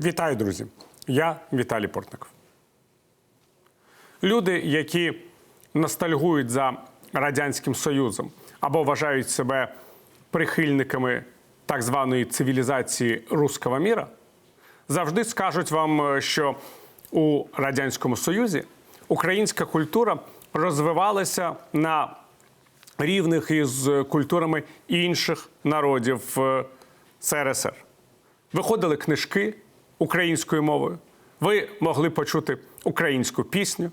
Вітаю, друзі! Я Віталій Портников. Люди, які ностальгують за Радянським Союзом або вважають себе прихильниками так званої цивілізації руського міра, завжди скажуть вам, що у Радянському Союзі українська культура розвивалася на рівних із культурами інших народів е, СРСР. Виходили книжки українською мовою, ви могли почути українську пісню.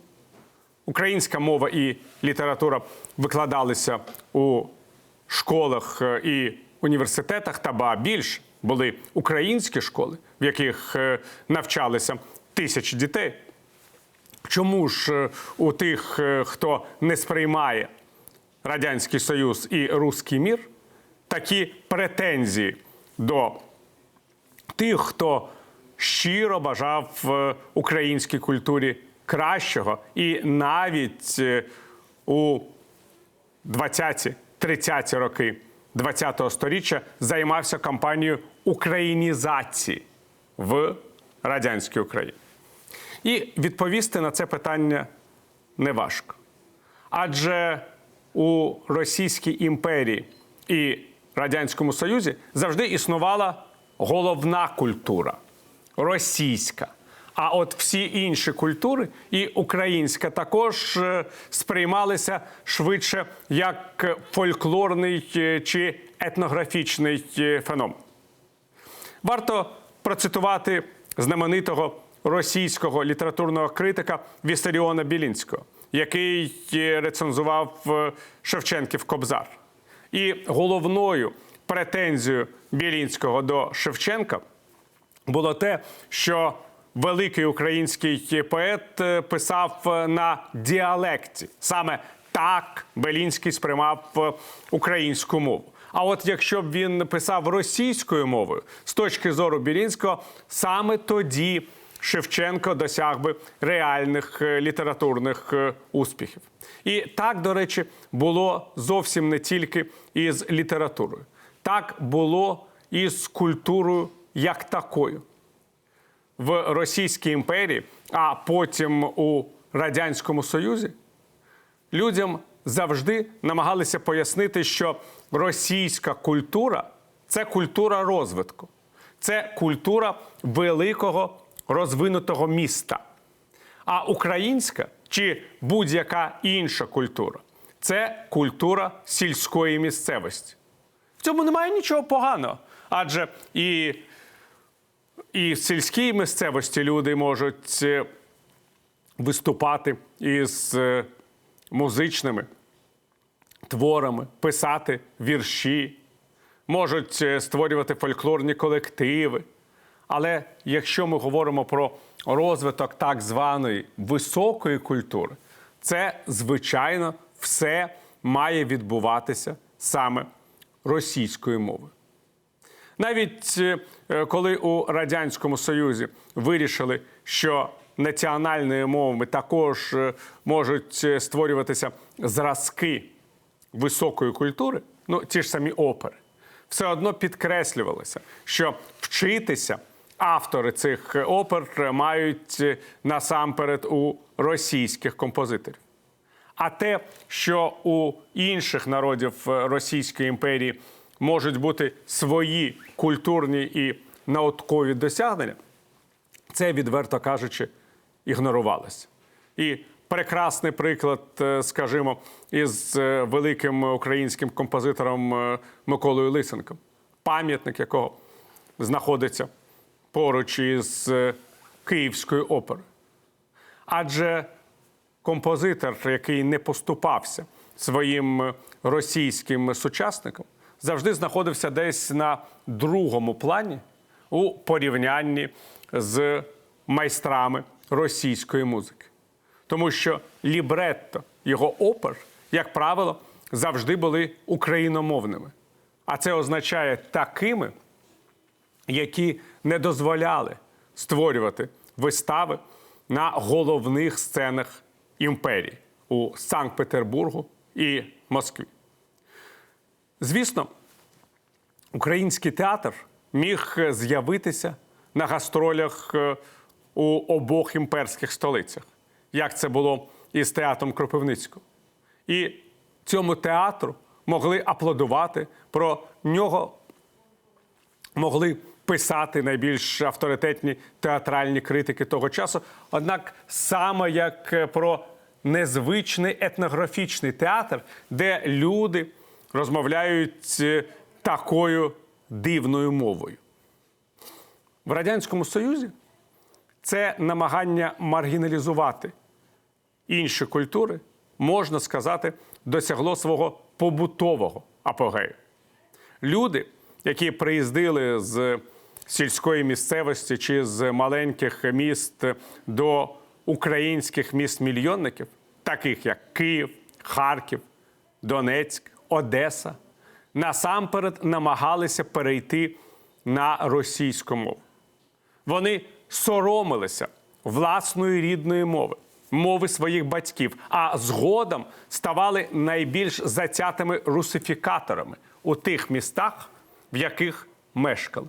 Українська мова і література викладалися у школах е, і університетах, та ба більш були українські школи, в яких е, навчалися тисячі дітей. Чому ж е, у тих, хто не сприймає Радянський Союз і Руський мір, такі претензії до тих, хто щиро бажав українській культурі кращого, і навіть е, у 20-30 роки 20-го сторіччя займався кампанією українізації в радянській Україні. І відповісти на це питання неважко. Адже у Російській імперії і Радянському Союзі завжди існувала головна культура російська. А от всі інші культури, і українська також е, сприймалися швидше як фольклорний е, чи етнографічний е, феномен. Варто процитувати знаменитого російського літературного критика Вісаріона Білінського, який рецензував Шевченків Кобзар. І головною претензією Білінського до Шевченка було те, що великий український поет е, писав е, на діалекті. Саме так Белінський сприймав е, українську мову. А от якщо б він писав російською мовою, з точки зору Білінського, саме тоді Шевченко досяг би реальних літературних успіхів. І так, до речі, було зовсім не тільки із літературою, так було і з культурою як такою в Російській імперії, а потім у Радянському Союзі, людям завжди намагалися пояснити, що російська культура це культура розвитку, це культура великого розвинутого міста. А українська чи будь-яка інша культура це культура сільської місцевості. В цьому немає нічого поганого, адже і і в сільській місцевості люди можуть е, виступати із е, музичними творами, писати вірші, можуть е, створювати фольклорні колективи. Але якщо ми говоримо про розвиток так званої високої культури, це звичайно все має відбуватися саме російською мовою. Навіть е, коли у Радянському Союзі вирішили, що національними мовами також е, можуть е, створюватися зразки високої культури, ну ті ж самі опери, все одно підкреслювалося, що вчитися автори цих опер мають е, насамперед у російських композиторів. А те, що у інших народів е, Російської імперії можуть бути свої культурні і наукові досягнення, це, відверто кажучи, ігнорувалося. І прекрасний приклад, е, скажімо, із е, великим українським композитором е, Миколою Лисенком, пам'ятник якого знаходиться поруч із Київською оперою. Адже композитор, який не поступався своїм російським сучасникам, завжди знаходився десь на другому плані у порівнянні з майстрами російської музики. Тому що лібретто його опер, як правило, завжди були україномовними. А це означає такими, які не дозволяли створювати вистави на головних сценах імперії у Санкт-Петербургу і Москві. Звісно, український театр міг з'явитися на гастролях е, у обох імперських столицях, як це було із театром Кропивницького. І цьому театру могли аплодувати, про нього могли писати найбільш авторитетні театральні критики того часу. Однак саме як е, про незвичний етнографічний театр, де люди розмовляють е, такою дивною мовою. В Радянському Союзі це намагання маргіналізувати інші культури, можна сказати, досягло свого побутового апогею. Люди, які приїздили з сільської місцевості чи з маленьких міст до українських міст-мільйонників, таких як Київ, Харків, Донецьк, Одеса, насамперед намагалися перейти на російську мову. Вони соромилися власної рідної мови, мови своїх батьків, а згодом ставали найбільш затятими русифікаторами у тих містах, в яких мешкали.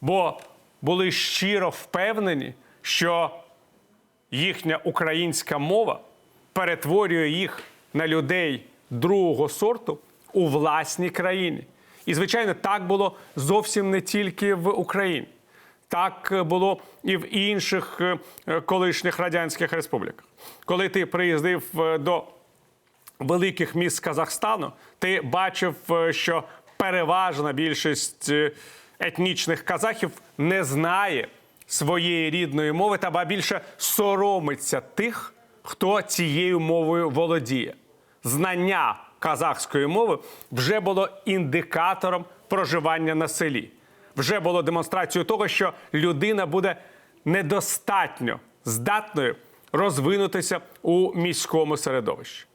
Бо були щиро впевнені, що їхня українська мова перетворює їх на людей другого сорту у власній країні. І, звичайно, так було зовсім не тільки в Україні. Так було і в інших е, колишніх радянських республіках. Коли ти приїздив е, до великих міст Казахстану, ти бачив, е, що переважна більшість етнічних казахів не знає своєї рідної мови та ба більше соромиться тих, хто цією мовою володіє. Знання казахської мови вже було індикатором проживання на селі. Вже було демонстрацією того, що людина буде недостатньо здатною розвинутися у міському середовищі.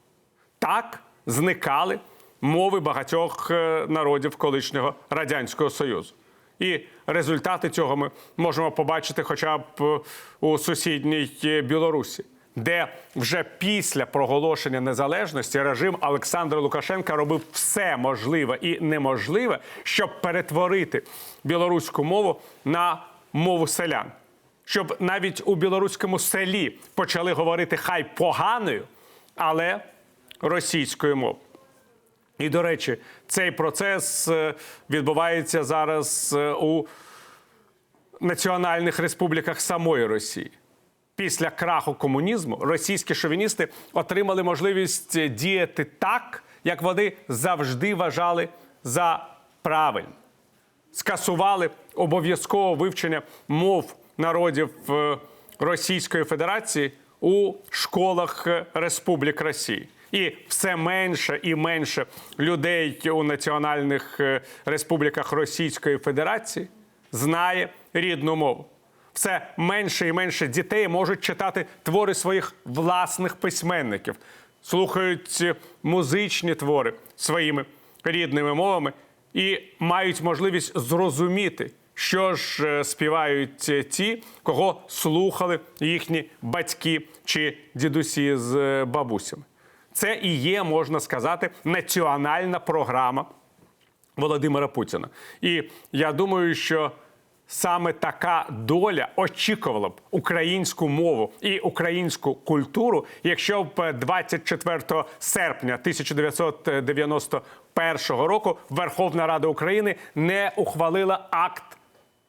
Так зникали мови багатьох е, народів колишнього радянського союзу. І результати цього ми можемо побачити хоча б е, у сусідній е, Білорусі, де вже після проголошення незалежності режим Олександра Лукашенка робив все можливе і неможливе, щоб перетворити білоруську мову на мову селян, щоб навіть у білоруському селі почали говорити хай поганою, але російською мовою. І, до речі, цей процес е, відбувається зараз е, у національних республіках самої Росії. Після краху комунізму російські шовіністи отримали можливість діяти так, як вони завжди вважали за правильне. Скасували обов'язкове вивчення мов народів е, Російської Федерації у школах Республік Росії. І все менше і менше людей у національних е, республіках Російської Федерації знає рідну мову. Все менше і менше дітей можуть читати твори своїх власних письменників, слухають музичні твори своїми рідними мовами і мають можливість зрозуміти, що ж е, співають ті, кого слухали їхні батьки чи дідусі з е, бабусями. Це і є, можна сказати, національна програма Володимира Путіна. І я думаю, що саме така доля очікувала б українську мову і українську культуру, якщо б 24 серпня 1991 року Верховна Рада України не ухвалила акт.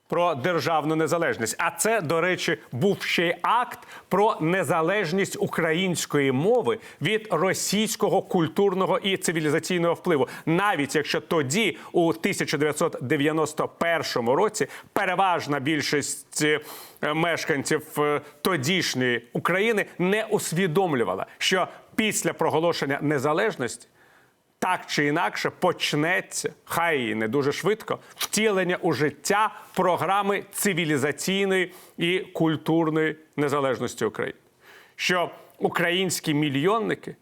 Про державну незалежність, а це, до речі, був ще й акт про незалежність української мови від російського культурного і цивілізаційного впливу, навіть якщо тоді, у 1991 році, переважна більшість е, мешканців е, тодішньої України не усвідомлювала, що після проголошення незалежності так чи інакше почнеться, хай і не дуже швидко, втілення у життя програми цивілізаційної і культурної незалежності України. Що українські мільйонники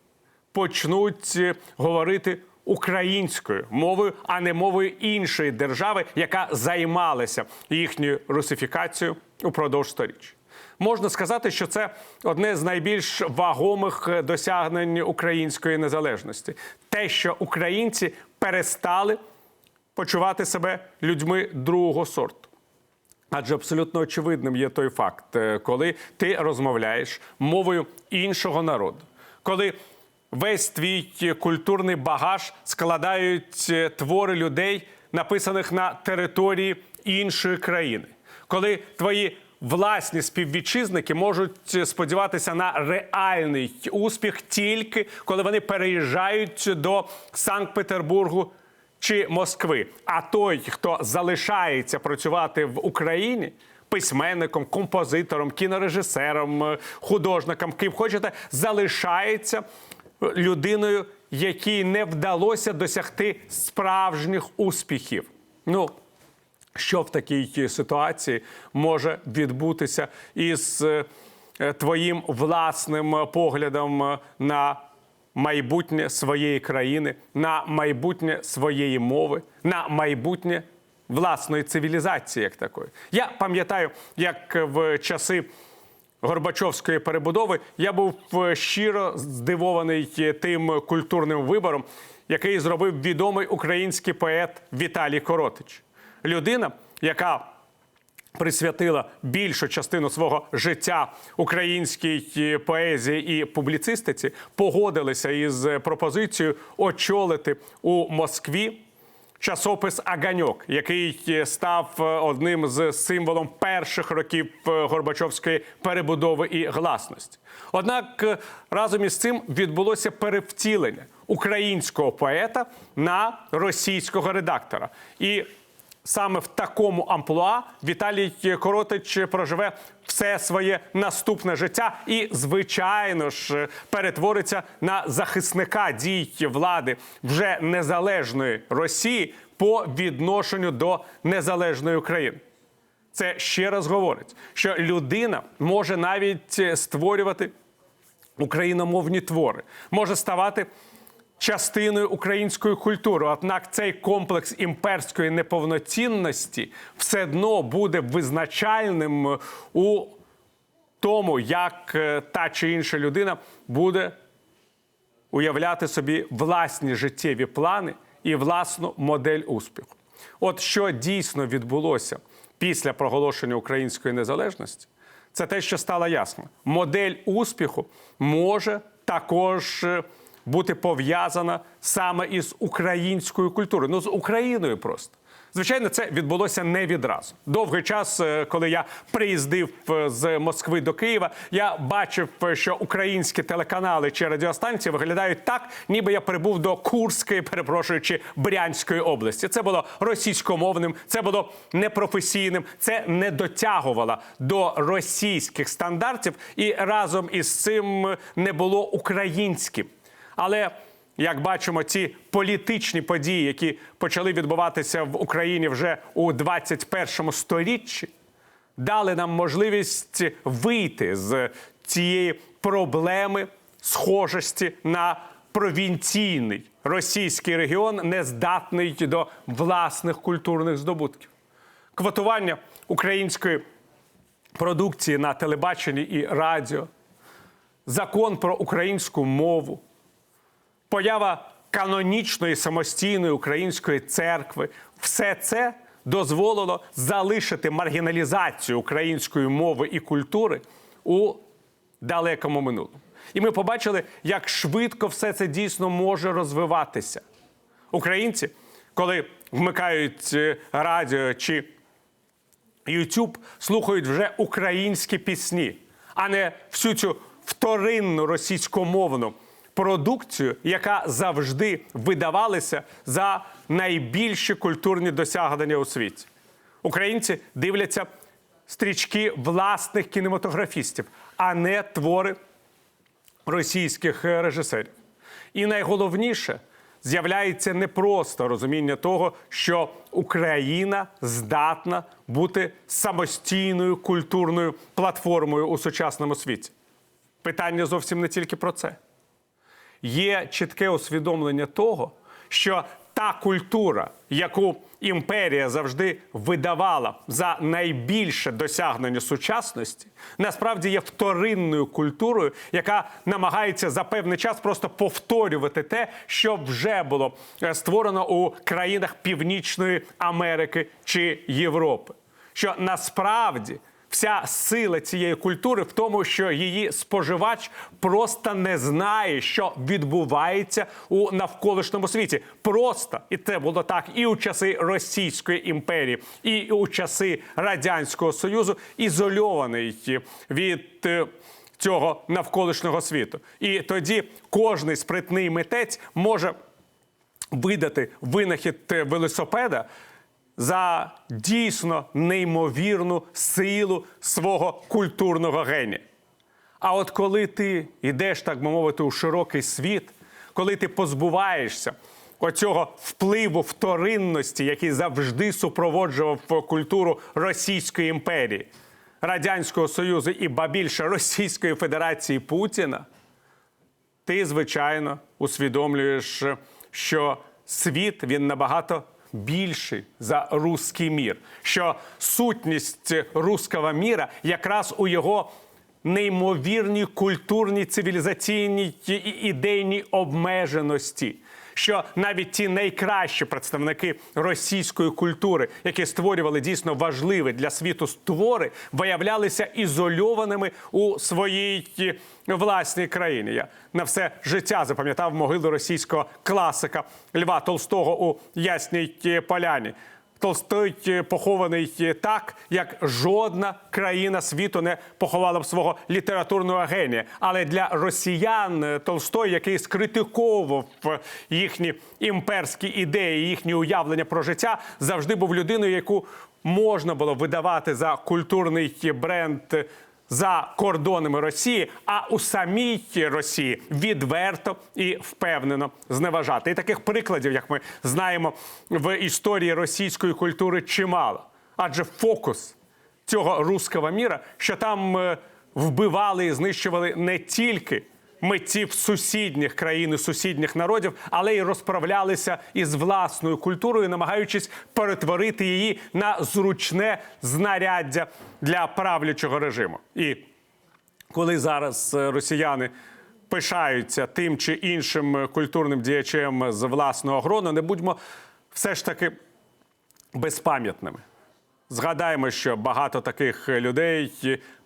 почнуть е, говорити українською мовою, а не мовою іншої держави, яка займалася їхньою русифікацією упродовж сторіч. Можна сказати, що це одне з найбільш вагомих досягнень української незалежності. Те, що українці перестали почувати себе людьми другого сорту. Адже абсолютно очевидним є той факт, е, коли ти розмовляєш мовою іншого народу, коли весь твій культурний багаж складають е, твори людей, написаних на території іншої країни, коли твої власні співвітчизники можуть сподіватися на реальний успіх тільки коли вони переїжджають до Санкт-Петербургу чи Москви. А той, хто залишається працювати в Україні. Письменником, композитором, кінорежисером, е, художником, ким хочете, залишається людиною, якій не вдалося досягти справжніх успіхів. Ну, що в такій ситуації може відбутися із е, е, твоїм власним поглядом е, на майбутнє своєї країни, на майбутнє своєї мови, на майбутнє власної цивілізації, як такої. Я пам'ятаю, як в часи. Горбачовської перебудови я був е, щиро здивований е, тим культурним вибором, який зробив відомий український поет Віталій Коротич. Людина, яка присвятила більшу частину свого життя українській е, поезії і публіцистиці, погодилися із е, пропозицією очолити у Москві часопис Аганьок, який е, став одним з символом перших років Горбачовської перебудови і гласності. Однак разом із цим відбулося перевтілення українського поета на російського редактора. І саме в такому амплуа Віталій Коротич проживе все своє наступне життя і, звичайно ж, перетвориться на захисника дій влади вже незалежної Росії по відношенню до незалежної України. Це ще раз говорить, що людина може навіть створювати україномовні твори, може ставати частиною української культури. Однак цей комплекс імперської неповноцінності все одно буде визначальним у тому, як е, та чи інша людина буде уявляти собі власні життєві плани і власну модель успіху. От що дійсно відбулося після проголошення української незалежності, це те, що стало ясно. Модель успіху може також е, бути пов'язана саме із українською культурою, ну з Україною просто. Звичайно, це відбулося не відразу. Довгий час, е, коли я приїздив е, з Москви до Києва, я бачив, е, що українські телеканали чи радіостанції виглядають так, ніби я прибув до Курської, перепрошую, чи Брянської області. Це було російськомовним, це було непрофесійним, це не дотягувало до російських стандартів і разом із цим не було українським. Але як бачимо, ці політичні події, які почали відбуватися в Україні вже у 21 сторіччі, дали нам можливість вийти з цієї проблеми схожості на провінційний російський регіон, не здатний до власних культурних здобутків. Квотування української продукції на телебаченні і радіо, закон про українську мову поява канонічної самостійної української церкви, все це дозволило залишити маргіналізацію української мови і культури у далекому минулому. І ми побачили, як швидко все це дійсно може розвиватися. Українці, коли вмикають е, радіо чи YouTube, слухають вже українські пісні, а не всю цю вторинну російськомовну продукцію, яка завжди видавалася за найбільші культурні досягнення у світі. Українці дивляться стрічки власних кінематографістів, а не твори російських е, режисерів. І найголовніше з'являється не просто розуміння того, що Україна здатна бути самостійною культурною платформою у сучасному світі. Питання зовсім не тільки про це є чітке усвідомлення того, що та культура, яку імперія завжди видавала за найбільше досягнення сучасності, насправді є вторинною культурою, яка намагається за певний час просто повторювати те, що вже було е, створено у країнах Північної Америки чи Європи. що насправді вся сила цієї культури в тому, що її споживач просто не знає, що відбувається у навколишньому світі. Просто і це було так і у часи Російської імперії, і у часи Радянського Союзу, ізольований від. е, Цього навколишнього світу, і тоді кожний спритний митець може видати винахід е, велосипеда за дійсно неймовірну силу свого культурного генія. А от коли ти йдеш, так би мовити, у широкий світ, коли ти позбуваєшся оцього впливу вторинності, який завжди супроводжував культуру Російської імперії, Радянського Союзу і ба більше Російської Федерації Путіна, ти, звичайно, усвідомлюєш, що світ він набагато більший за руський мір, що сутність руського міра якраз у його неймовірній культурній цивілізаційній і ідейній обмеженості. Що навіть ті найкращі представники російської культури, які створювали дійсно важливі для світу твори, виявлялися ізольованими у своїй власній країні. Я на все життя запам'ятав могилу російського класика Льва Толстого у Ясній Поляні. Толстой е, похований е, так, як жодна країна світу не поховала б свого літературного генія. Але для росіян е, Толстой, який скритиковував їхні імперські ідеї, їхні уявлення про життя, завжди був людиною, яку можна було видавати за культурний бренд. За кордонами Росії, а у самій Росії відверто і впевнено зневажати. І таких прикладів, як ми знаємо в історії російської культури, чимало. Адже фокус цього руского міра, що там е, вбивали і знищували не тільки митців сусідніх країн і сусідніх народів, але й розправлялися із власною культурою, намагаючись перетворити її на зручне знаряддя для правлячого режиму. І коли зараз е, росіяни пишаються тим чи іншим е, культурним діячем з власного грону, не будьмо все ж таки безпам'ятними. Згадаємо, що багато таких людей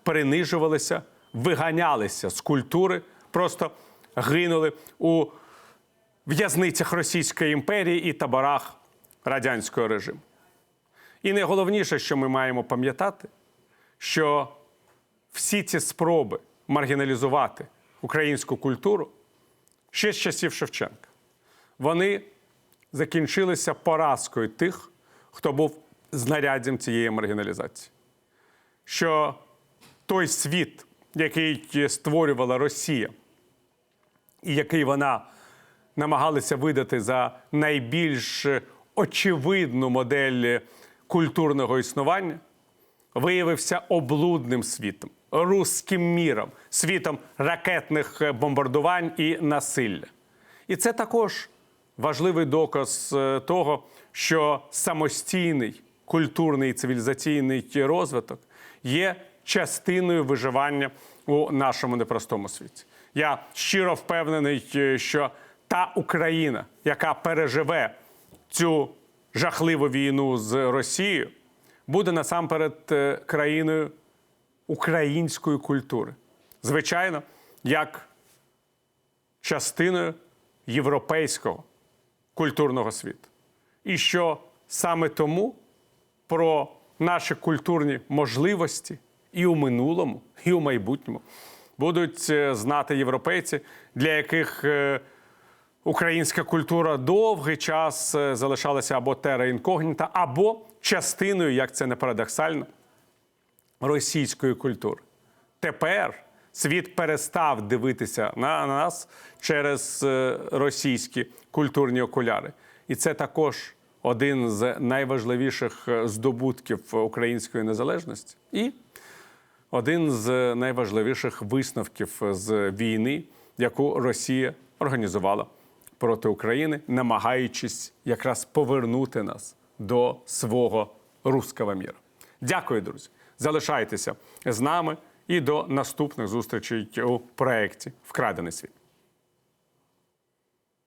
принижувалися, виганялися з культури, просто гинули у в'язницях Російської імперії і таборах радянського режиму. І найголовніше, що ми маємо пам'ятати, що всі ці спроби маргіналізувати українську культуру ще з часів Шевченка, вони закінчилися поразкою тих, хто був знаряддям цієї маргіналізації. Що той світ, який створювала Росія, і який вона намагалася видати за найбільш очевидну модель культурного існування, виявився облудним світом, руським міром, світом ракетних бомбардувань і насилля. І це також важливий доказ е, того, що самостійний культурний і цивілізаційний розвиток є частиною виживання у нашому непростому світі. Я щиро впевнений, е, що та Україна, яка переживе цю жахливу війну з Росією, буде насамперед е, країною української культури. Звичайно, як частиною європейського культурного світу. І що саме тому про наші культурні можливості і у минулому, і у майбутньому будуть е, знати європейці, для яких е, українська культура довгий час е, залишалася або тера інкогніта, або частиною, як це не парадоксально, російської культури. Тепер світ перестав дивитися на нас через російські культурні окуляри. І це також один з найважливіших здобутків української незалежності і один з найважливіших висновків з війни, яку Росія організувала проти України, намагаючись якраз повернути нас до свого руского міра. Дякую, друзі. Залишайтеся з нами і до наступних зустрічей у проєкті Вкрадений світ.